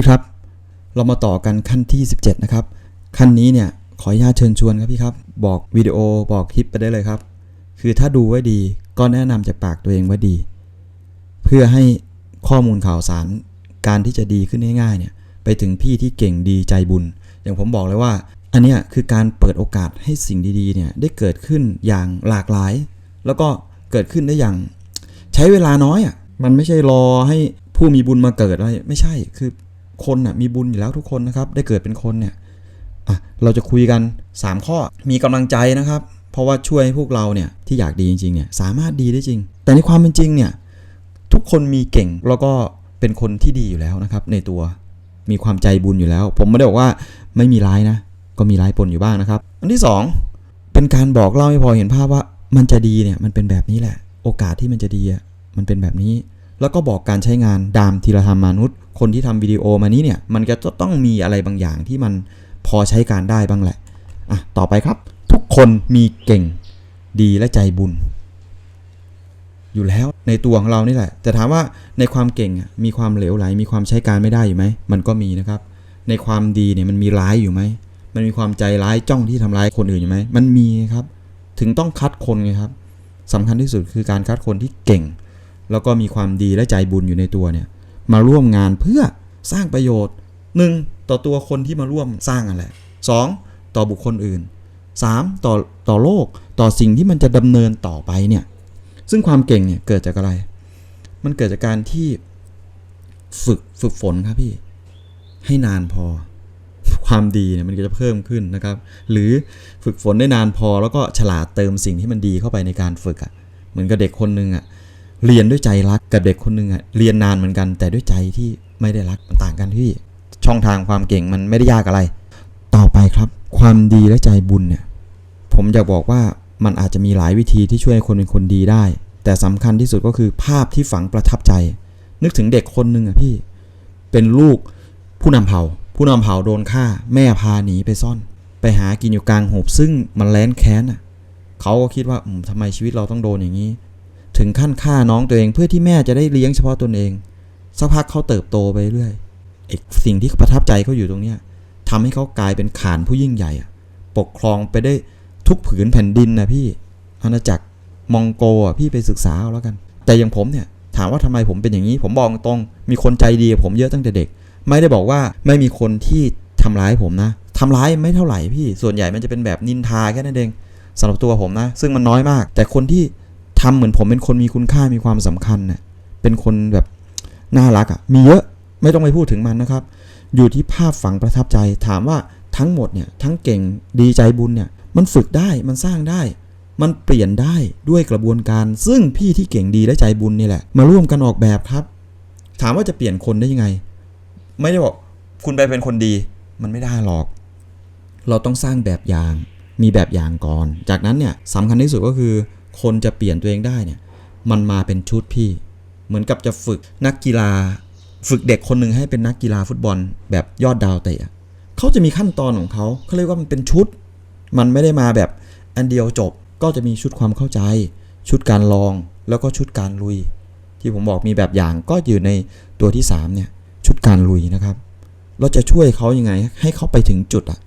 ดีครับ เรามาต่อกันขั้นที่ 17 นะครับ ขั้นนี้เนี่ยขออนุญาตเชิญชวนครับพี่ครับ บอกวิดีโอบอกคลิปไปได้เลยครับ คือถ้าดูไว้ดีก็แนะนำจากปากตัวเองว่าดี เพื่อให้ข้อมูลข่าวสารการที่จะดีขึ้นง่ายๆเนี่ยไปถึงพี่ที่เก่งดีใจบุญ อย่างผมบอกเลยว่า อันเนี้ยคือการเปิดโอกาสให้สิ่งดีๆเนี่ยได้เกิดขึ้นอย่างหลากหลาย แล้วก็เกิดขึ้นได้อย่าง ใช้เวลาน้อยอะมันไม่ใช่รอให้ผู้มีบุญมาเกิดอะไรไม่ใช่คือ คนอะมีบุญอยู่แล้วทุกคนนะครับ ได้เกิดเป็นคนเนี่ยอะเราจะคุยกัน 3 ข้อมีกำลังใจนะครับ เพราะว่าช่วยให้พวกเราเนี่ยที่อยากดีจริงๆเนี่ยสามารถดีได้จริง แต่ในความเป็นจริงเนี่ยทุกคนมีเก่งแล้วก็เป็นคนที่ดีอยู่แล้วนะครับ ในตัวมีความใจบุญอยู่แล้ว ผมไม่ได้บอกว่าไม่มีร้ายนะ ก็มีร้ายปนอยู่บ้างนะครับ อันที่สองเป็นการบอกเล่าให้พอเห็นภาพว่ามันจะดีเนี่ยมันเป็นแบบนี้แหละ โอกาสที่มันจะดีอะมันเป็นแบบนี้ แล้วก็บอกการใช้งานดามธีรธรรมมานุษย์ คนที่ทำวิดีโอมานี้เนี่ย มันก็จะต้องมีอะไรบางอย่างที่มันพอใช้การได้บ้างแหละ อะ ต่อไปครับ ทุกคนมีเก่งดีและใจบุญ อยู่แล้วในตัวของเรานี่แหละ แต่ถามว่าในความเก่งมีความเหลวไหล มีความใช้การไม่ได้อยู่ไหม มันก็มีนะครับ ในความดีเนี่ยมันมีร้ายอยู่ไหม มันมีความใจร้ายจ้องที่ทำร้ายคนอื่นอยู่ไหม มันมีครับ ถึงต้องคัดคนไงครับสำคัญที่สุดคือการคัดคนที่เก่ง แล้วก็มีความดีและใจบุญอยู่ในตัวเนี่ย มาร่วมงานเพื่อสร้างประโยชน์ 1. ต่อตัวคนที่มาร่วมสร้างอะไร 2. ต่อบุคคลอื่น 3. ต่อต่อโลกต่อสิ่งที่มันจะดำเนินต่อไปเนี่ยซึ่งความเก่งเนี่ยเกิดจากอะไร มันเกิดจากการที่ฝึกฝึกฝนครับพี่ ให้นานพอ ความดีเนี่ยมันก็จะเพิ่มขึ้นนะครับ หรือฝึกฝนได้นานพอแล้วก็ฉลาดเติมสิ่งที่มันดีเข้าไปในการฝึกอะ่ะ เหมือนกับเด็กคนหนึ่งอะ่ะ เรียนด้วยใจรักกับเด็กคนหนึ่งอะเรียนนานเหมือนกัน แต่ด้วยใจที่ไม่ได้รักมันต่างกันพี่ ช่องทางความเก่งมันไม่ได้ยากอะไร ต่อไปครับ ความดีและใจบุญเนี่ย ผมอยากบอกว่ามันอาจจะมีหลายวิธีที่ช่วยคนเป็นคนดีได้ แต่สำคัญที่สุดก็คือภาพที่ฝังประทับใจ นึกถึงเด็กคนหนึ่งอะพี่ เป็นลูกผู้นำเผ่า ผู้นำเผ่าโดนฆ่า แม่พาหนีไปซ่อน ไปหากินอยู่กลางหุบซึ่งมันแล้นแค้นอะเขาก็คิดว่าอืมทำไมชีวิตเราต้องโดนอย่างนี้ ถึงขั้นฆ่าน้องตัวเองเพื่อที่แม่จะได้เลี้ยงเฉพาะตนเองสักพักเขาเติบโตไปเรื่อยไอ้สิ่งที่ประทับใจเขาอยู่ตรงเนี้ยทำให้เขากลายเป็นขานผู้ยิ่งใหญ่อะปกครองไปได้ทุกผืนแผ่นดินนะพี่อาณาจักรมองโกอะพี่ไปศึกษาเอาแล้วกัน แต่อย่างผมเนี่ยถามว่าทำไมผมเป็นอย่างนี้ ผมบอกตรงมีคนใจดีผมเยอะตั้งแต่เด็ก ไม่ได้บอกว่าไม่มีคนที่ทำร้ายผมนะทำร้ายไม่เท่าไหร่พี่ส่วนใหญ่มันจะเป็นแบบนินทาแค่นั้นเองสำหรับตัวผมนะ ซึ่งมันน้อยมาก แต่คนที่ ทำเหมือนผมเป็นคนมีคุณค่ามีความสำคัญเน่ยเป็นคนแบบน่ารักอะ่ะมีเยอะไม่ต้องไปพูดถึงมันนะครับ อยู่ที่ภาพฝังประทับใจ ถามว่าทั้งหมดเนี่ยทั้งเก่งดีใจบุญเนี่ยมันฝึกได้มันสร้างได้ มันเปลี่ยนได้ด้วยกระบวนการ ซึ่งพี่ที่เก่งดีและใจบุญนี่แหละ มาร่วมกันออกแบบครับ ถามว่าจะเปลี่ยนคนได้ยังไง ไม่ได้บอกคุณไปเป็นคนดี มันไม่ได้หรอก เราต้องสร้างแบบอย่างมีแบบอย่างก่อน จากนั้นเนี่ยสำคัญที่สุดก็คือ คนจะเปลี่ยนตัวเองได้เนี่ยมันมาเป็นชุดพี่ เหมือนกับจะฝึกนักกีฬา ฝึกเด็กคนหนึ่งให้เป็นนักกีฬาฟุตบอล แบบยอดดาวเตะเขาจะมีขั้นตอนของเขาเขาเรียกว่ามันเป็นชุด มันไม่ได้มาแบบอันเดียวจบก็จะมีชุดความเข้าใจ ชุดการลองแล้วก็ชุดการลุย ที่ผมบอกมีแบบอย่างก็อยู่ในตัวที่สามเนี่ยชุดการลุยนะครับ เราจะช่วยเขายังไง ให้เขาไปถึงจุดอะ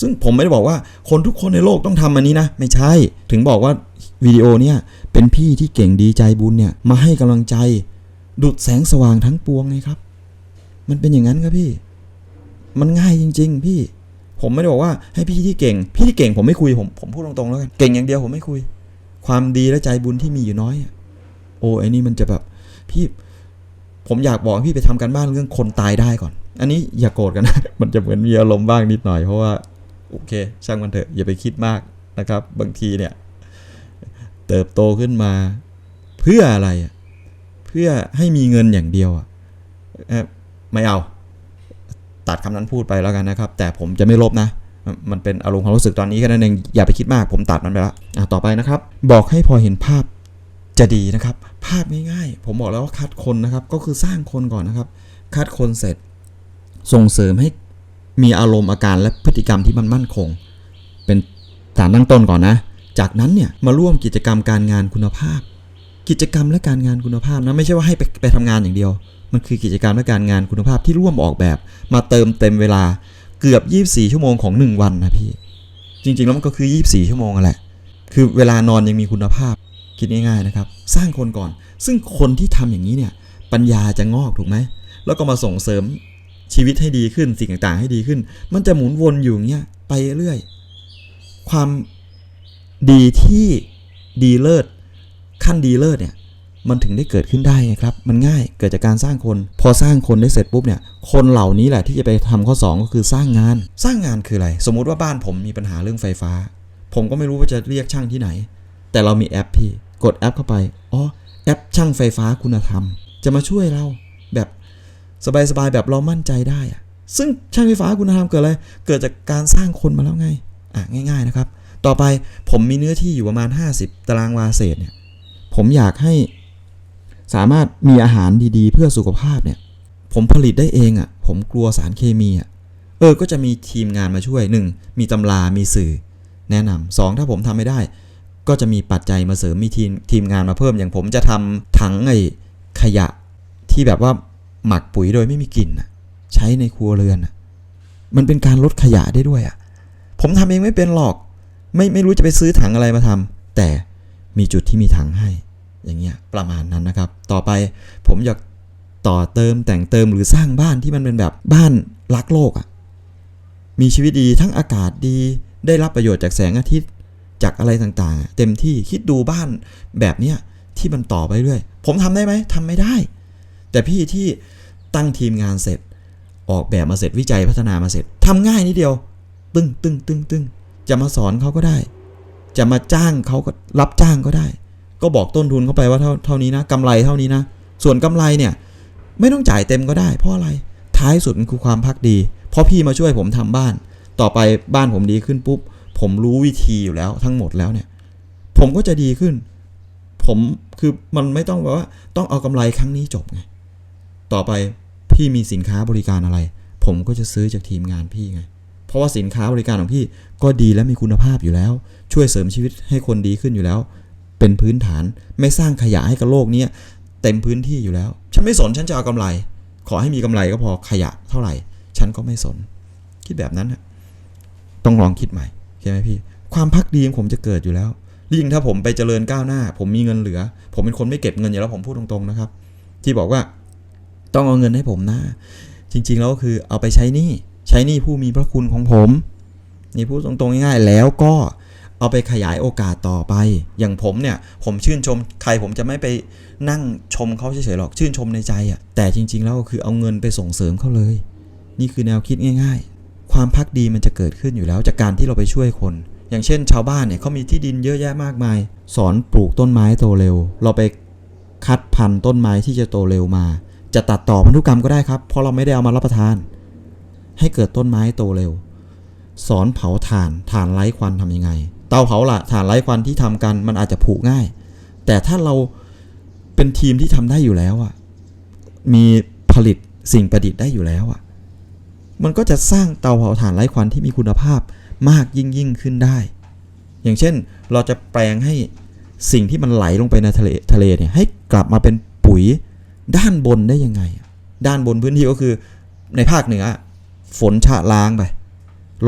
ซึ่งผมไม่ได้บอกว่าคนทุกคนในโลกต้องทำอันนี้นะ ไม่ใช่ ถึงบอกว่า วิดีโอเนี่ยเป็นพี่ที่เก่งดีใจบุญเนี่ยมาให้กำลังใจ ดุดแสงสว่างทั้งปวงไงครับ มันเป็นอย่างนั้นครับพี่ มันง่ายจริง ๆ พี่ ผมไม่ได้บอกว่าให้พี่ที่เก่ง พี่ที่เก่งผมไม่คุยผมผมพูดตรงๆแล้วกันเก่งอย่างเดียวผมไม่คุย ความดีและใจบุญที่มีอยู่น้อยโอ้ไอ้นี่มันจะแบบพี่ผมอยากบอกพี่ไปทำการบ้านเรื่องคนตายได้ก่อน อันนี้อย่าโกรธกันนะ มันจะเหมือนมีอารมณ์บ้างนิดหน่อยเพราะว่าโอเค ช่างมันเถอะอย่าไปคิดมากนะครับ บางทีเนี่ย เติบโตขึ้นมา เพื่ออะไรอะเพื่อให้มีเงินอย่างเดียวอะเอ่อไม่เอา ตัดคำนั้นพูดไปแล้วกันนะครับ แต่ผมจะไม่ลบนะ มันเป็นอารมณ์ความรู้สึกตอนนี้แค่นั้นเองอย่าไปคิดมาก ผมตัดมันไปแล้วอะต่อไปนะครับ บอกให้พอเห็นภาพจะดีนะครับ ภาพง่ายๆ ผมบอกแล้วว่าคัดคนนะครับ ก็คือสร้างคนก่อนนะครับ คัดคนเสร็จ ส่งเสริมให้มีอารมณ์อาการและพฤติกรรมที่มันมั่นคง เป็นฐานตั้งต้นก่อนนะ จากนั้นเนี่ยมาร่วมกิจกรรมการงานคุณภาพ กิจกรรมและการงานคุณภาพนะไม่ใช่ว่าให้ไปไปทำงานอย่างเดียว มันคือกิจกรรมและการงานคุณภาพที่ร่วมออกแบบ มาเติมเต็มเวลาเกือบ 24 ชั่วโมงของ 1 วันนะพี่จริงๆแล้วมันก็คือ 24 ชั่วโมงอะแหละคือเวลานอนยังมีคุณภาพคิดง่ายๆนะครับ สร้างคนก่อน ซึ่งคนที่ทำอย่างนี้เนี่ย ปัญญาจะงอกถูกไหม แล้วก็มาส่งเสริมชีวิตให้ดีขึ้น สิ่งต่างๆ ให้ดีขึ้น มันจะหมุนวนอยู่เงี้ยไปเรื่อย ความ ดีที่ดีเลิศขั้นดีเลิศเนี่ยมันถึงได้เกิดขึ้นได้ไงครับ มันง่ายเกิดจากการสร้างคน พอสร้างคนได้เสร็จปุ๊บเนี่ย คนเหล่านี้แหละที่จะไปทำข้อ 2 ก็คือสร้างงาน สร้างงานคืออะไร สมมุติว่าบ้านผมมีปัญหาเรื่องไฟฟ้า ผมก็ไม่รู้ว่าจะเรียกช่างที่ไหน แต่เรามีแอปพี่กดแอปเข้าไป อ๋อ แอปช่างไฟฟ้าคุณธรรม จะมาช่วยเราแบบสบายๆแบบเรามั่นใจได้อะซึ่งช่างไฟฟ้าคุณธรรมเกิดอะไร เกิดจากการสร้างคนมาแล้วไง อะง่าย ๆนะครับ ต่อไปผมมีเนื้อที่อยู่ประมาณ 50 ตารางวาเศษเนี่ยผมอยากให้สามารถมีอาหารดีๆ เพื่อสุขภาพเนี่ย ผมผลิตได้เองอะ่ะ ผมกลัวสารเคมีอะ่ะเออ ก็จะมีทีมงานมาช่วย 1. มีตำรา มีสื่อ แนะนำสองถ้าผมทำไม่ได้ ก็จะมีปัจจัยมาเสริม มีทีมทีมงานมาเพิ่ม อย่างผมจะทำถังไอ้ขยะที่แบบว่าหมักปุ๋ยโดยไม่มีกลิ่นใช้ในครัวเรือน มันเป็นการลดขยะได้ด้วยอะ ผมทำเองไม่เป็นหรอก ไม่ไม่รู้จะไปซื้อถังอะไรมาทำแต่มีจุดที่มีถังให้ อย่างเงี้ยประมาณนั้นนะครับ ต่อไปผมอยากต่อเติมแต่งเติมหรือสร้างบ้านที่มันเป็นแบบบ้านรักโลกอะ่ะมีชีวิตดีทั้งอากาศดี ได้รับประโยชน์จากแสงอาทิตย์จากอะไรต่างๆ เต็มที่คิดดูบ้านแบบเนี้ยที่มันต่อไปเรื่อย ผมทำได้ไหมทำไม่ได้ แต่พี่ที่ตั้งทีมงานเสร็จ ออกแบบมาเสร็จวิจัยพัฒนามาเสร็จทำง่ายนิดเดียว ตึ้งตึ้งตึ้งตึ้ง จะมาสอนเขาก็ได้ จะมาจ้างเขาก็รับจ้างก็ได้ ก็บอกต้นทุนเข้าไปว่าเท่าเท่านี้นะกำไรเท่านี้นะ ส่วนกำไรเนี่ย ไม่ต้องจ่ายเต็มก็ได้ เพราะอะไร ท้ายสุดมันคือความพักดี เพราะพี่มาช่วยผมทำบ้าน ต่อไปบ้านผมดีขึ้นปุ๊บ ผมรู้วิธีอยู่แล้วทั้งหมดแล้วเนี่ย ผมก็จะดีขึ้น ผมคือมันไม่ต้องแบบว่า ต้องเอากำไรครั้งนี้จบไง ต่อไปพี่มีสินค้าบริการอะไร ผมก็จะซื้อจากทีมงานพี่ไง เพราะว่าสินค้าบริการของพี่ก็ดีและมีคุณภาพอยู่แล้ว ช่วยเสริมชีวิตให้คนดีขึ้นอยู่แล้ว เป็นพื้นฐานไม่สร้างขยะให้กับโลกนี้เต็มพื้นที่อยู่แล้ว ฉันไม่สนฉันจะเอากำไร ขอให้มีกำไรก็พอขยะเท่าไหร่ ฉันก็ไม่สน คิดแบบนั้นนะต้องลองคิดใหม่ใช่ไหมพี่ ความพักดีของผมจะเกิดอยู่แล้วยิ่งถ้าผมไปเจริญก้าวหน้า ผมมีเงินเหลือ ผมเป็นคนไม่เก็บเงินอยู่แล้วผมพูดตรงๆนะครับ ที่บอกว่าต้องเอาเงินให้ผมนะจริงๆแล้วก็คือเอาไปใช้หนี้ ใช้หนี้ผู้มีพระคุณของผมนี่พูดตรงๆง่ายๆแล้วก็เอาไปขยายโอกาสต่อไป อย่างผมเนี่ย ผมชื่นชมใครผมจะไม่ไปนั่งชมเขาเฉยๆหรอกชื่นชมในใจอะ่ะแต่จริง ๆ แล้วก็คือเอาเงินไปส่งเสริมเขาเลย นี่คือแนวคิดง่าย ๆ ความพักดีมันจะเกิดขึ้นอยู่แล้วจากการที่เราไปช่วยคน อย่างเช่น ชาวบ้านเนี่ยเขามีที่ดินเยอะแยะมากมาย สอนปลูกต้นไม้โตเร็ว เราไปคัดพันธุ์ต้นไม้ที่จะโตเร็วมา จะตัดต่อพันธุกรรมก็ได้ครับเพราะเราไม่ได้เอามารับประทาน ให้เกิดต้นไม้โตเร็ว สอนเผาถ่านถ่านไร้ควันทำยังไง เตาเผาละถ่านไร้ควันที่ทำกันมันอาจจะผุง่าย แต่ถ้าเราเป็นทีมที่ทำได้อยู่แล้วอะมีผลิตสิ่งประดิษฐ์ได้อยู่แล้วอะมันก็จะสร้างเตาเผาถ่านไร้ควันที่มีคุณภาพมากยิ่งยิ่งขึ้นได้ อย่างเช่นเราจะแปลงให้สิ่งที่มันไหลลงไปในทะเลทะเลเนี่ยให้กลับมาเป็นปุ๋ยด้านบนได้ยังไง ด้านบนพื้นที่ก็คือในภาคเหนือ ฝนชะล้างไป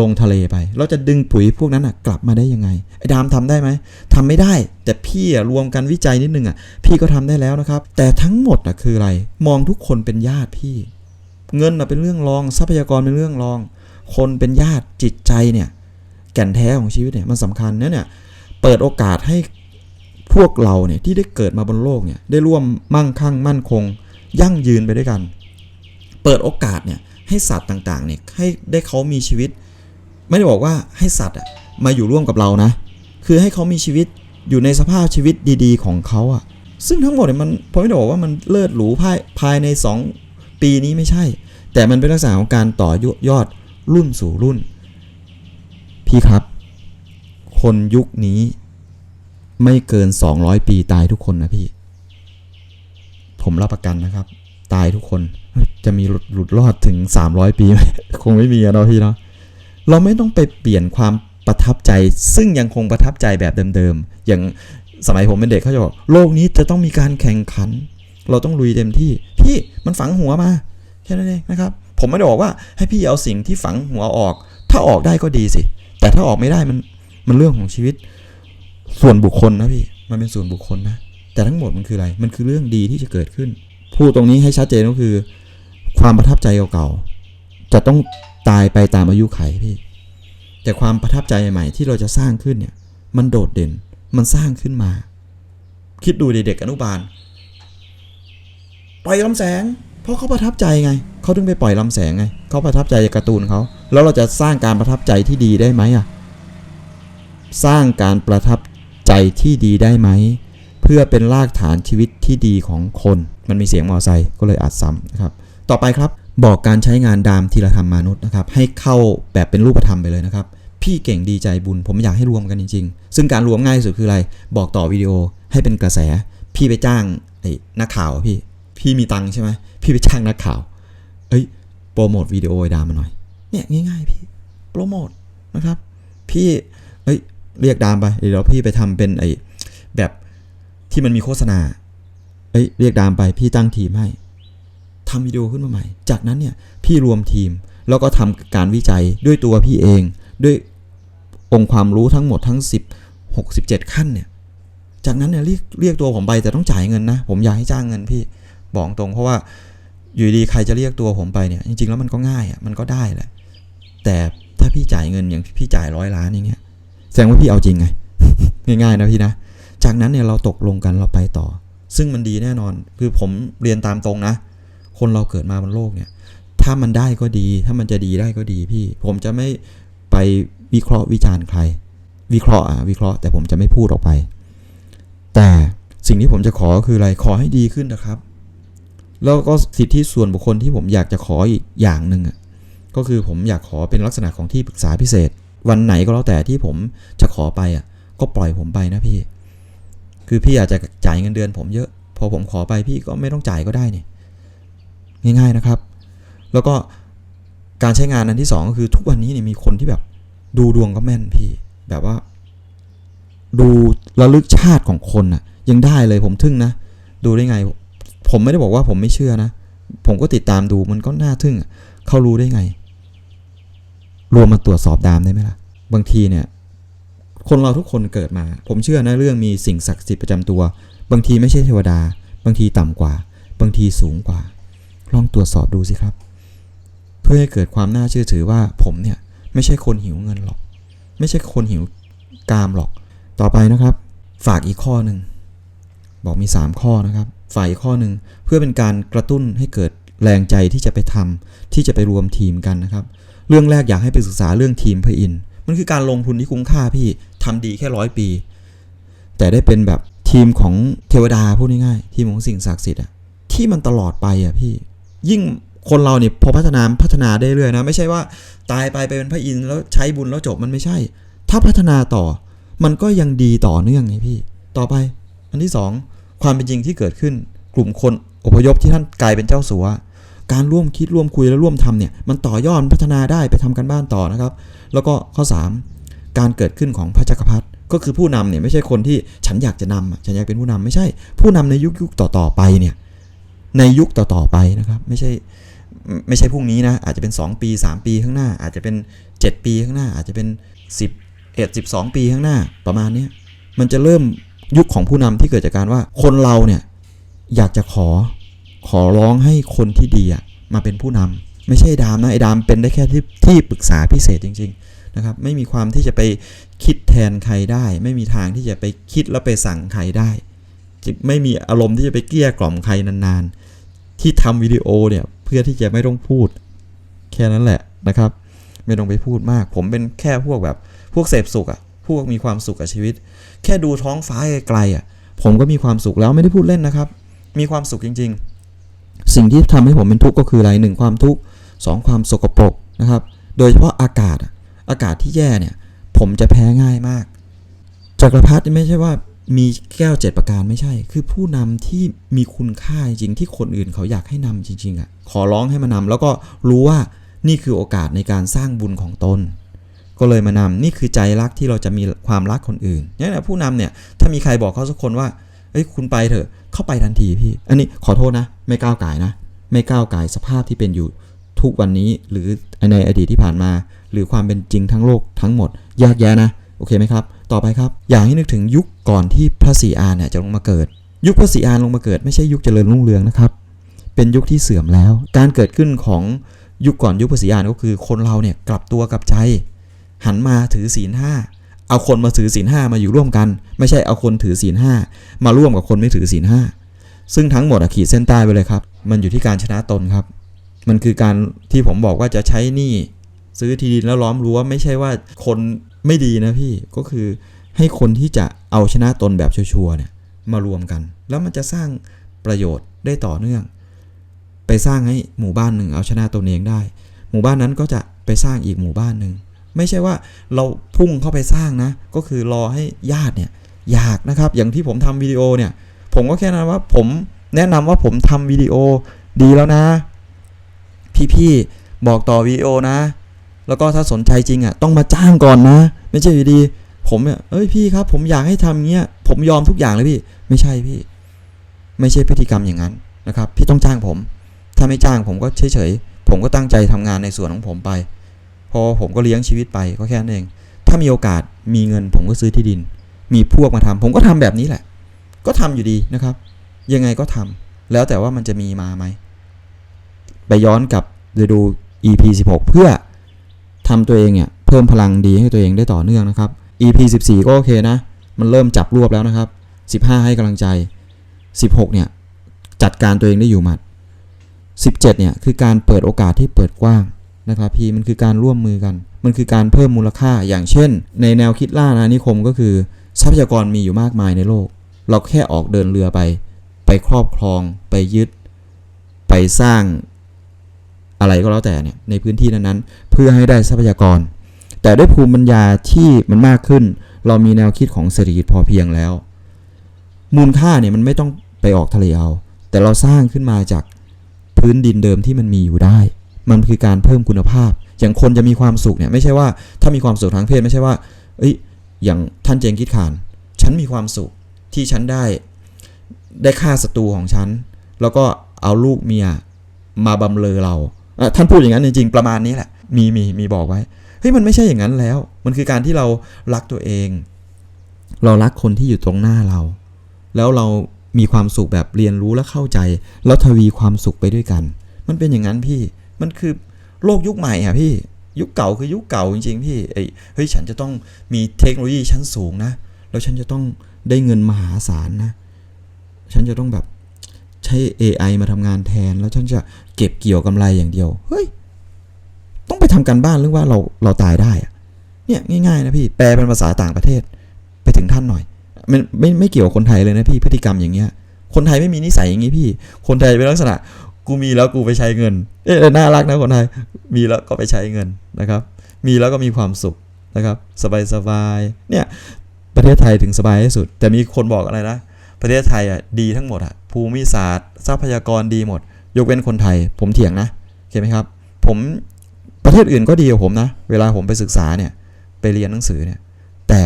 ลงทะเลไป เราจะดึงปุ๋ยพวกนั้นอะ กลับมาได้ยังไง ไอ้ดามทำได้ไหมทำไม่ได้ แต่พี่อะรวมกันวิจัยนิดนึงอะ พี่ก็ทำได้แล้วนะครับ แต่ทั้งหมดอะคืออะไร มองทุกคนเป็นญาติพี่ เงินอะเป็นเรื่องรอง ทรัพยากรเป็นเรื่องรอง คนเป็นญาติจิตใจเนี่ย แก่นแท้ของชีวิตเนี่ยมันสำคัญนะเนี่ย เปิดโอกาสให้พวกเราเนี่ยที่ได้เกิดมาบนโลกเนี่ยได้ร่วมมั่งคั่งมั่นคง ยั่งยืนไปด้วยกัน เปิดโอกาสเนี่ย ให้สัตว์ต่างๆเนี่ยให้ได้เขามีชีวิต ไม่ได้บอกว่าให้สัตว์อะมาอยู่ร่วมกับเรานะ คือให้เขามีชีวิตอยู่ในสภาพชีวิตดีๆ ของเขาอะซึ่งทั้งหมดเนี่ยมันผมไม่ได้บอกว่ามันเลิศหรูภายภายใน 2 ปีนี้ไม่ใช่ แต่มันเป็นลักษณะของการต่อยอดรุ่นสู่รุ่น พี่ครับ คนยุคนี้ไม่เกิน 200 ปีตายทุกคนนะพี่ ผมรับประกันนะครับ ตายทุกคน จะมีหลุดหลุดรอดถึง 300 ปี คงไม่มีอะเนาะพี่เนาะเราไม่ต้องไปเปลี่ยนความประทับใจ ซึ่งยังคงประทับใจแบบเดิมๆ อย่างสมัยผมเป็นเด็กเขาจะบอกโลกนี้จะต้องมีการแข่งขัน เราต้องลุยเต็มที่ พี่มันฝังหัวมาแค่นั้นเองนะครับ ผมไม่ได้บอกว่าให้พี่เอาสิ่งที่ฝังหัวออก ถ้าออกได้ก็ดีสิ แต่ถ้าออกไม่ได้มันมันเรื่องของชีวิต ส่วนบุคคลนะพี่มันเป็นส่วนบุคคลนะแต่ทั้งหมดมันคืออะไร มันคือเรื่องดีที่จะเกิดขึ้น พูดตรงนี้ให้ชัดเจนก็คือ ความประทับใจเก่าๆ จะต้องตายไปตามอายุไขพี่ แต่ความประทับใจใหม่ที่เราจะสร้างขึ้นเนี่ย มันโดดเด่น มันสร้างขึ้นมา คิดดูเด็กๆอนุบาล ปล่อยลำแสง เพราะเขาประทับใจไง เขาถึงไปปล่อยลำแสงไง เขาประทับใจการ์ตูนเขา แล้วเราจะสร้างการประทับใจที่ดีได้ไหมอะ สร้างการประทับใจที่ดีได้ไหม เพื่อเป็นรากฐานชีวิตที่ดีของคน มันมีเสียงมอไซค์ก็เลยอัดซ้ำนะครับ ต่อไปครับ บอกการใช้งานดามทีละธรรมมนุษย์นะครับ ให้เข้าแบบเป็นรูปธรรมไปเลยนะครับ พี่เก่งดีใจบุญ ผมอยากให้รวมกันจริง ๆ ซึ่งการรวมง่ายสุดคืออะไร บอกต่อวิดีโอให้เป็นกระแส พี่ไปจ้างไอ้นักข่าวพี่ พี่มีตังค์ใช่ไหมพี่ไปจ้างนักข่าว เอ้ยโปรโมทวิดีโอไอ้ดามมาหน่อย เนี่ยง่ายๆพี่โปรโมทนะครับ พี่เอ้ยเรียกดามไปเดี๋ยวพี่ไปทำเป็นไอ้แบบที่มันมีโฆษณา เอ้ยเรียกดามไปพี่ตั้งทีมให้ ทำวิดีโอขึ้นมาใหม่ จากนั้นเนี่ยพี่รวมทีม แล้วก็ทำการวิจัยด้วยตัวพี่เอง ด้วยองค์ความรู้ทั้งหมดทั้ง 10 67 ขั้นเนี่ย จากนั้นเนี่ยเรียกเรียกตัวผมไปแต่ต้องจ่ายเงินนะ ผมอยากให้จ้างเงินพี่บอกตรงเพราะว่าอยู่ดีใครจะเรียกตัวผมไปเนี่ย จริง ๆ แล้วมันก็ง่ายอะมันก็ได้แหละ แต่ถ้าพี่จ่ายเงินอย่างพี่จ่ายร้อยล้านอย่างเงี้ยแสดงว่าพี่เอาจริงไง ง่ายๆนะพี่นะ จากนั้นเนี่ยเราตกลงกันเราไปต่อ ซึ่งมันดีแน่นอน คือผมเรียนตามตรงนะ คนเราเกิดมาบนโลกเนี่ย ถ้ามันได้ก็ดี ถ้ามันจะดีได้ก็ดีพี่ ผมจะไม่ไปวิเคราะห์วิจารณ์ใคร วิเคราะห์อะวิเคราะห์แต่ผมจะไม่พูดออกไป แต่สิ่งที่ผมจะขอคืออะไรขอให้ดีขึ้นนะครับ แล้วก็สิทธิส่วนบุคคลที่ผมอยากจะขออีกอย่างหนึ่งอะก็คือผมอยากขอเป็นลักษณะของที่ปรึกษาพิเศษ วันไหนก็แล้วแต่ที่ผมจะขอไปอะ ก็ปล่อยผมไปนะพี่ คือพี่อาจจะจ่ายเงินเดือนผมเยอะ พอผมขอไปพี่ก็ไม่ต้องจ่ายก็ได้นี่ ง่ายๆนะครับ แล้วก็การใช้งานอันที่สองก็คือทุกวันนี้เนี่ยมีคนที่แบบดูดวงก็แม่นพี่ แบบว่า ดูระลึกชาติของคนน่ะ ยังได้เลยผมทึ่งนะ ดูได้ไง ผมไม่ได้บอกว่าผมไม่เชื่อนะ ผมก็ติดตามดูมันก็น่าทึ่งเขารู้ได้ไง รวมมาตรวจสอบดามได้ไหมล่ะ บางทีเนี่ย คนเราทุกคนเกิดมา ผมเชื่อนะเรื่องมีสิ่งศักดิ์สิทธิ์ประจำตัว บางทีไม่ใช่เทวดา บางทีต่ำกว่า บางทีสูงกว่า ลองตรวจสอบดูสิครับ เพื่อให้เกิดความน่าเชื่อถือว่าผมเนี่ยไม่ใช่คนหิวเงินหรอก ไม่ใช่คนหิวกามหรอก ต่อไปนะครับ ฝากอีกข้อหนึ่งบอกมี 3 ข้อนะครับ ฝ่ายอีกข้อหนึ่งเพื่อเป็นการกระตุ้นให้เกิดแรงใจที่จะไปทำที่จะไปรวมทีมกันนะครับ เรื่องแรกอยากให้ไปศึกษาเรื่องทีมพอิน มันคือการลงทุนที่คุ้มค่าพี่ทำดีแค่ร้อยปี แต่ได้เป็นแบบทีมของเทวดาพูดง่ายๆทีมของสิ่งศักดิ์สิทธิ์อะที่มันตลอดไปอะพี่ ยิ่งคนเราเนี่ยพอพัฒนาพัฒนาได้เรื่อยนะ ไม่ใช่ว่าตายไปไปเป็นพระอินทร์แล้วใช้บุญแล้วจบมันไม่ใช่ ถ้าพัฒนาต่อ มันก็ยังดีต่อเนื่องไงพี่ ต่อไป อันที่สองความเป็นจริงที่เกิดขึ้น กลุ่มคนอพยพที่ท่านกลายเป็นเจ้าสัวการร่วมคิดร่วมคุยและร่วมทำเนี่ยมันต่อยอดพัฒนาได้ไปทำกันบ้านต่อนะครับ แล้วก็ข้อ 3 การเกิดขึ้นของพระจักรพรรดิก็คือผู้นำเนี่ยไม่ใช่คนที่ฉันอยากจะนำฉันอยากเป็นผู้นำไม่ใช่ ผู้นำในยุคยุคต่อๆไปเนี่ย ในยุคต่อๆไปนะครับ ไม่ใช่ไม่ใช่พรุ่งนี้นะ อาจจะเป็น 2 ปี 3 ปีข้างหน้า อาจจะเป็น 7 ปีข้างหน้า อาจจะเป็น 10เอ็ดสิบสองปีข้างหน้าประมาณนี้มันจะเริ่มยุคของผู้นำที่เกิดจากการว่าคนเราเนี่ยอยากจะขอขอร้องให้คนที่ดีอะมาเป็นผู้นำไม่ใช่ดามนะไอ้ดามเป็นได้แค่ที่ที่ปรึกษาพิเศษจริง ๆนะครับ ไม่มีความที่จะไปคิดแทนใครได้ ไม่มีทางที่จะไปคิดแล้วไปสั่งใครได้ไม่มีอารมณ์ที่จะไปเกลี้ยกล่อมใครนานๆ ที่ทำวิดีโอเนี่ยเพื่อที่จะไม่ต้องพูด แค่นั้นแหละนะครับ ไม่ต้องไปพูดมาก ผมเป็นแค่พวกแบบพวกเสพสุขอะพวกมีความสุขกับชีวิต แค่ดูท้องฟ้าไกลๆอะผมก็มีความสุขแล้วไม่ได้พูดเล่นนะครับ มีความสุขจริง ๆ สิ่งที่ทำให้ผมเป็นทุกข์ก็คืออะไรหนึ่งความทุกข์สองความสกปรกนะครับ โดยเฉพาะอากาศอะอากาศที่แย่เนี่ย ผมจะแพ้ง่ายมากจักรพรรดิไม่ใช่ว่า มีแก้วเจ็ดประการไม่ใช่ คือผู้นำที่มีคุณค่าจริงที่คนอื่นเขาอยากให้นำจริงๆอะ่ะขอร้องให้มานำแล้วก็รู้ว่านี่คือโอกาสในการสร้างบุญของตน ก็เลยมานำนี่คือใจรักที่เราจะมีความรักคนอื่นนี่ยนะผู้นำเนี่ยถ้ามีใครบอกเขาสักคนว่าเอ้ยคุณไปเถอะเข้าไปทันทีพี่อันนี้ขอโทษนะ ไม่ก้าวไก่นะ ไม่ก้าวไก่สภาพที่เป็นอยู่ทุกวันนี้หรือในอดีตที่ผ่านมา หรือความเป็นจริงทั้งโลกทั้งหมดแยกแยะนะ โอเคไหมครับ ต่อไปครับ อยากให้นึกถึงยุคก่อนที่พระศรีอานเนี่ยจะลงมาเกิด ยุคพระศรีอานลงมาเกิดไม่ใช่ยุคเจริญรุ่งเรืองนะครับ เป็นยุคที่เสื่อมแล้ว การเกิดขึ้นของยุคก่อนยุคพระศรีอานก็คือคนเราเนี่ยกลับตัวกลับใจ หันมาถือศีลห้าเอาคนมาถือศีลห้ามาอยู่ร่วมกัน ไม่ใช่เอาคนถือศีลห้ามาร่วมกับคนไม่ถือศีลห้าซึ่งทั้งหมดอะขีดเส้นใต้ไปเลยครับ มันอยู่ที่การชนะตนครับ มันคือการที่ผมบอกว่าจะใช้หนี้ซื้อที่ดินแล้วล้อมรั้วไม่ใช่ว่าคน ไม่ดีนะพี่ก็คือให้คนที่จะเอาชนะตนแบบชัวร์ๆเนี่ยมารวมกัน แล้วมันจะสร้างประโยชน์ได้ต่อเนื่อง ไปสร้างให้หมู่บ้านหนึ่งเอาชนะตนเองได้ หมู่บ้านนั้นก็จะไปสร้างอีกหมู่บ้านหนึ่งไม่ใช่ว่าเราพุ่งเข้าไปสร้างนะ ก็คือรอให้ญาติเนี่ยอยากนะครับอย่างที่ผมทำวิดีโอเนี่ย ผมก็แค่นั้นว่าผมแนะนำว่าผมทำวิดีโอดีแล้วนะ พี่ๆบอกต่อวิดีโอนะ แล้วก็ถ้าสนใจจริงอะต้องมาจ้างก่อนนะ ไม่ใช่อยู่ดี ผมเนี่ยเอ้ยพี่ครับ ผมอยากให้ทำเงี้ยผมยอมทุกอย่างเลยพี่ ไม่ใช่พี่ ไม่ใช่พฤติกรรมอย่างนั้นนะครับ พี่ต้องจ้างผม ถ้าไม่จ้างผมก็เฉยๆผมก็ตั้งใจทำงานในส่วนของผมไป พอผมก็เลี้ยงชีวิตไปก็แค่นั้นเอง ถ้ามีโอกาสมีเงินผมก็ซื้อที่ดิน มีพวกมาทำผมก็ทำแบบนี้แหละ ก็ทำอยู่ดีนะครับ ยังไงก็ทำแล้วแต่ว่ามันจะมีมาไหมไปย้อนกลับไปดู EP 16 เพื่อ ทำตัวเองเนี่ยเพิ่มพลังดีให้ตัวเองได้ต่อเนื่องนะครับ EP 14 ก็โอเคนะ มันเริ่มจับรวบแล้วนะครับ 15 ให้กำลังใจ 16 เนี่ย จัดการตัวเองได้อยู่หมัด 17 เนี่ย คือการเปิดโอกาสที่เปิดกว้างนะครับพี่มันคือการร่วมมือกัน มันคือการเพิ่มมูลค่าอย่างเช่น ในแนวคิดล่าอาณานิคมก็คือทรัพยากรมีอยู่มากมายในโลก เราแค่ออกเดินเรือไป ไปครอบครอง ไปยึด ไปสร้าง อะไรก็แล้วแต่เนี่ยในพื้นที่นั้นๆ เพื่อให้ได้ทรัพยากร แต่ด้วยภูมิปัญญาที่มันมากขึ้น เรามีแนวคิดของเศรษฐกิจพอเพียงแล้ว มูลค่าเนี่ยมันไม่ต้องไปออกทะเลเอา แต่เราสร้างขึ้นมาจากพื้นดินเดิมที่มันมีอยู่ได้ มันคือการเพิ่มคุณภาพ อย่างคนจะมีความสุขเนี่ยไม่ใช่ว่าถ้ามีความสุขทางเพศไม่ใช่ว่า เอ้ย อย่างท่านเจงคิดขาน ฉันมีความสุขที่ฉันได้ได้ฆ่าศัตรูของฉัน แล้วก็เอาลูกเมียมาบำเรอเรา ท่านพูดอย่างนั้นจริงๆ ประมาณนี้แหละ มีมีมีบอกไว้ เฮ้ยมันไม่ใช่อย่างนั้นแล้ว มันคือการที่เรารักตัวเอง เรารักคนที่อยู่ตรงหน้าเรา แล้วเรามีความสุขแบบเรียนรู้และเข้าใจ แล้วทวีความสุขไปด้วยกัน มันเป็นอย่างนั้นพี่ มันคือโลกยุคใหม่อะพี่ ยุคเก่าคือยุคเก่าจริงๆพี่ไอ้เฮ้ยฉันจะต้องมีเทคโนโลยีชั้นสูงนะ แล้วฉันจะต้องได้เงินมหาศาลนะ ฉันจะต้องแบบใช้ AI มาทำงานแทน แล้วฉันจะ เก็บเกี่ยวกำไรอย่างเดียว เฮ้ย ต้องไปทำการบ้านหรือว่าเราเราตายได้อะเนี่ยง่ายๆนะพี่ แปลเป็นภาษาต่างประเทศ ไปถึงท่านหน่อย มันไม่ไม่เกี่ยวกับคนไทยเลยนะพี่พฤติกรรมอย่างเงี้ย คนไทยไม่มีนิสัยอย่างงี้พี่ คนไทยเป็นลักษณะ กูมีแล้วกูไปใช้เงิน เอ๊ะน่ารักนะคนไทย มีแล้วก็ไปใช้เงินนะครับ มีแล้วก็มีความสุขนะครับ สบายสบายๆเนี่ยประเทศไทยถึงสบายที่สุด แต่มีคนบอกอะไรนะ ประเทศไทยอะดีทั้งหมดอะภูมิศาสตร์ ทรัพยากรดีหมด ยกเว้นคนไทย ผมเถียงนะเข้าไหมครับ ผมประเทศอื่นก็ดีกว่าผมนะ เวลาผมไปศึกษาเนี่ย ไปเรียนหนังสือเนี่ย แต่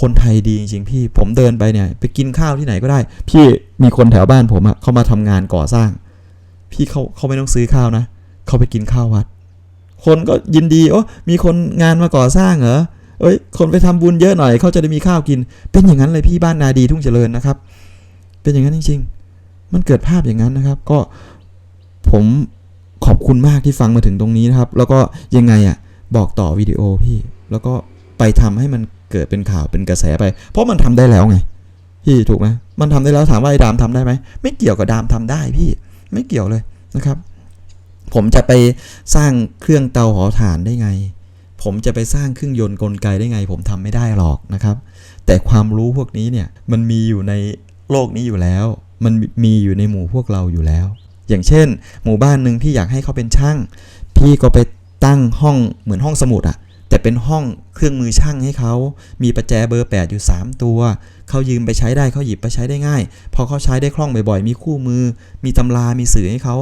คนไทยดีจริงๆพี่ ผมเดินไปเนี่ย ไปกินข้าวที่ไหนก็ได้ พี่มีคนแถวบ้านผมอะเข้ามาทำงานก่อสร้าง พี่เขาเขาไม่ต้องซื้อข้าวนะ เขาไปกินข้าววัด คนก็ยินดีโอ้มีคนงานมาก่อสร้างเหรอ เอ้ย คนไปทำบุญเยอะหน่อย เขาจะได้มีข้าวกิน เป็นอย่างนั้นเลยพี่บ้านนาดีทุ่งเจริญนะครับ เป็นอย่างนั้นจริง ๆ มันเกิดภาพอย่างนั้นนะครับ ก็ ผมขอบคุณมากที่ฟังมาถึงตรงนี้นะครับ แล้วก็ยังไงอะบอกต่อวิดีโอพี่ แล้วก็ไปทำให้มันเกิดเป็นข่าวเป็นกระแสไป เพราะมันทำได้แล้วไง พี่ถูกไหมมันทำได้แล้วถามว่าไอ้ดามทำได้ไหมไม่เกี่ยวกับดามทำได้พี่ ไม่เกี่ยวเลยนะครับ ผมจะไปสร้างเครื่องเตาเผาถ่านได้ไง ผมจะไปสร้างเครื่องยนต์กลไกได้ไง ผมทำไม่ได้หรอกนะครับ แต่ความรู้พวกนี้เนี่ยมันมีอยู่ในโลกนี้อยู่แล้ว มันมีอยู่ในหมู่พวกเราอยู่แล้ว อย่างเช่น หมู่บ้านหนึ่งพี่อยากให้เขาเป็นช่าง พี่ก็ไปตั้งห้องเหมือนห้องสมุดอะแต่เป็นห้องเครื่องมือช่างให้เขา มีประแจเบอร์ 8 อยู่ 3 ตัว เขายืมไปใช้ได้เขาหยิบไปใช้ได้ง่าย พอเขาใช้ได้คล่องบ่อยๆ มีคู่มือ มีตำรา มีสื่อให้เขา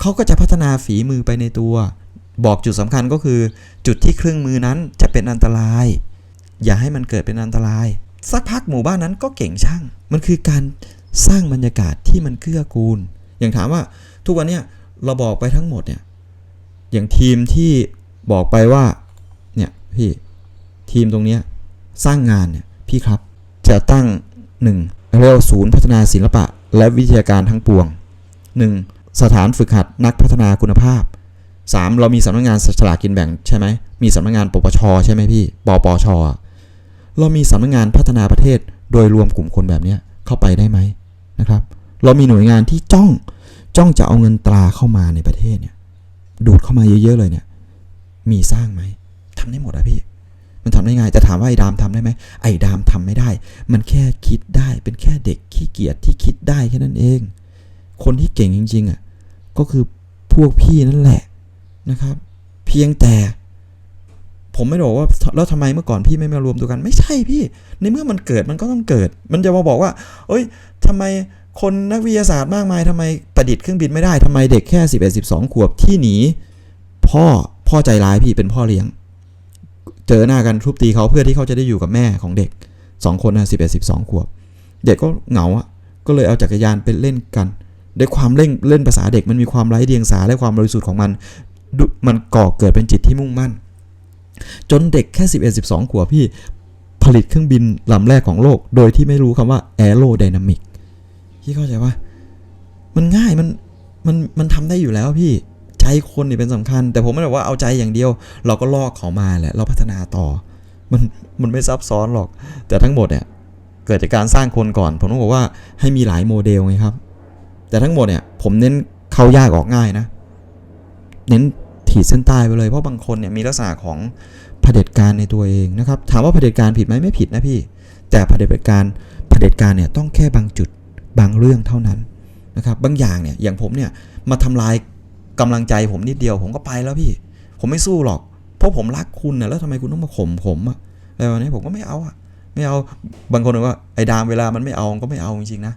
เขาก็จะพัฒนาฝีมือไปในตัว บอกจุดสำคัญก็คือ จุดที่เครื่องมือนั้นจะเป็นอันตราย อย่าให้มันเกิดเป็นอันตราย สักพักหมู่บ้านนั้นก็เก่งช่าง มันคือการสร้างบรรยากาศที่มันเกื้อกูล อย่างถามว่าทุกวันเนี้ยเราบอกไปทั้งหมดเนี่ย อย่างทีมที่บอกไปว่า เนี่ยพี่ทีมตรงเนี้ยสร้างงานเนี่ยพี่ครับจะตั้งหนึ่งเรียกว่าศูนย์พัฒนาศิลปะ และวิทยาการทั้งปวงหนึ่งสถานฝึกหัดนักพัฒนาคุณภาพสามเรามีสำนักงานสลากกินแบ่งใช่ไหม มีสำนักงานปปชใช่ไหมพี่ปปช เรามีสำนักงานพัฒนาประเทศโดยรวมกลุ่มคนแบบนี้เข้าไปได้ไหมนะครับ เรามีหน่วยงานที่จ้องจ้องจะเอาเงินตราเข้ามาในประเทศเนี่ย ดูดเข้ามาเยอะๆเลยเนี่ย มีสร้างไหมทำได้หมดอะพี่ มันทำได้ง่ายแต่ถามว่าไอ้ดามทำได้ไหมไอ้ดามทำไม่ได้ มันแค่คิดได้เป็นแค่เด็กขี้เกียจที่คิดได้แค่นั้นเอง คนที่เก่งจริง ๆอะก็คือพวกพี่นั่นแหละนะครับ เพียงแต่ ผมไม่ได้บอกว่าแล้วทำไมเมื่อก่อนพี่ไม่มารวมตัวกัน ไม่ใช่พี่ ในเมื่อมันเกิดมันก็ต้องเกิด มันจะมาบอกว่า เอ้ยทำไม คนนักวิทยาศาสตร์มากมายทำไมประดิษฐ์เครื่องบินไม่ได้ทำไมเด็กแค่11 12ขวบที่หนี พ่อพ่อใจร้ายพี่เป็นพ่อเลี้ยง เจอหน้ากันทุบตีเขาเพื่อที่เขาจะได้อยู่กับแม่ของเด็กสองคนนะสิบเอ็ดสิบสองขวบ เด็กก็เหงาอะก็เลยเอาจักรยานไปเล่นกันด้วยความเล่นเล่นภาษาเด็กมันมีความไร้เดียงสาและความบริสุทธิ์ของมัน มันก่อเกิดเป็นจิตที่มุ่งมั่น จนเด็กแค่สิบเอ็ดสิบสองขวบพี่ ผลิตเครื่องบินลำแรกของโลก โดยที่ไม่รู้คำว่าแพี่เข้าใจว่ามันง่ายมันมันมันทำได้อยู่แล้วพี่ใจคนนี่เป็นสำคัญ แต่ผมไม่ได้บว่าเอาใจอย่างเดียว เราก็ลอกเขามาแหละเราพัฒนาต่อ มันมันไม่ซับซ้อนหรอก แต่ทั้งหมดเนี่ยเกิดจากการสร้างคนก่อน ผมต้องบอกว่าให้มีหลายโมเดลไงครับ แต่ทั้งหมดเนี่ยผมเน้นเข้ายากออกง่ายนะ เน้นถีดเส้นใต้ไปเลยเพราะบางคนเนี่ยมีลักษณะของเผด็จการในตัวเองนะครับ ถามว่าเผด็จการผิดไหมไม่ผิดนะพี่ แต่เผด็จการเผด็จการเนี่ยต้องแค่บางจุด บางเรื่องเท่านั้นนะครับบางอย่างเนี่ยอย่างผมเนี่ยมาทำลายกำลังใจผมนิดเดียว ผมก็ไปแล้วพี่ ผมไม่สู้หรอก เพราะผมรักคุณนะแล้วทำไมคุณต้องมาข่มผมอะอะไรแบบนี้ผมก็ไม่เอาอะไม่เอาบางคนบอกว่าไอ้ดามเวลามันไม่เอาก็ไม่เอาจริงๆนะ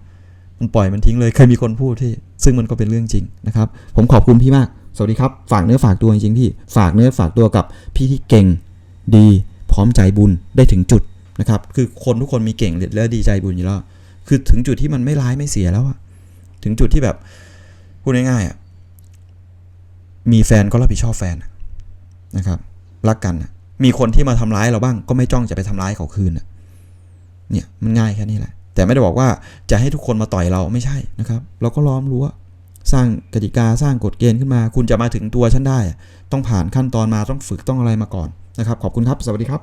มันปล่อยมันทิ้งเลยเคยมีคนพูดที่ ซึ่งมันก็เป็นเรื่องจริงนะครับ ผมขอบคุณพี่มาก สวัสดีครับ ฝากเนื้อฝากตัวจริงๆพี่ ฝากเนื้อฝากตัวกับพี่ที่เก่งดี พร้อมใจบุญได้ถึงจุดนะครับ คือคนทุกคนมีเก่งและดีใจบุญอยู่แล้ว คือถึงจุดที่มันไม่ร้ายไม่เสียแล้วอะถึงจุดที่แบบพูดง่ายๆอะมีแฟนก็รับผิดชอบแฟนนะครับรักกันมีคนที่มาทำร้ายเราบ้าง ก็ไม่จ้องจะไปทำร้ายเขาคืนเนี่ยมันง่ายแค่นี้แหละ แต่ไม่ได้บอกว่าจะให้ทุกคนมาต่อยเราไม่ใช่นะครับ เราก็ล้อมรั้วสร้างกติกาสร้างกฎเกณฑ์ขึ้นมา คุณจะมาถึงตัวฉันได้อะต้องผ่านขั้นตอนมาต้องฝึกต้องอะไรมาก่อนนะครับ ขอบคุณครับ สวัสดีครับ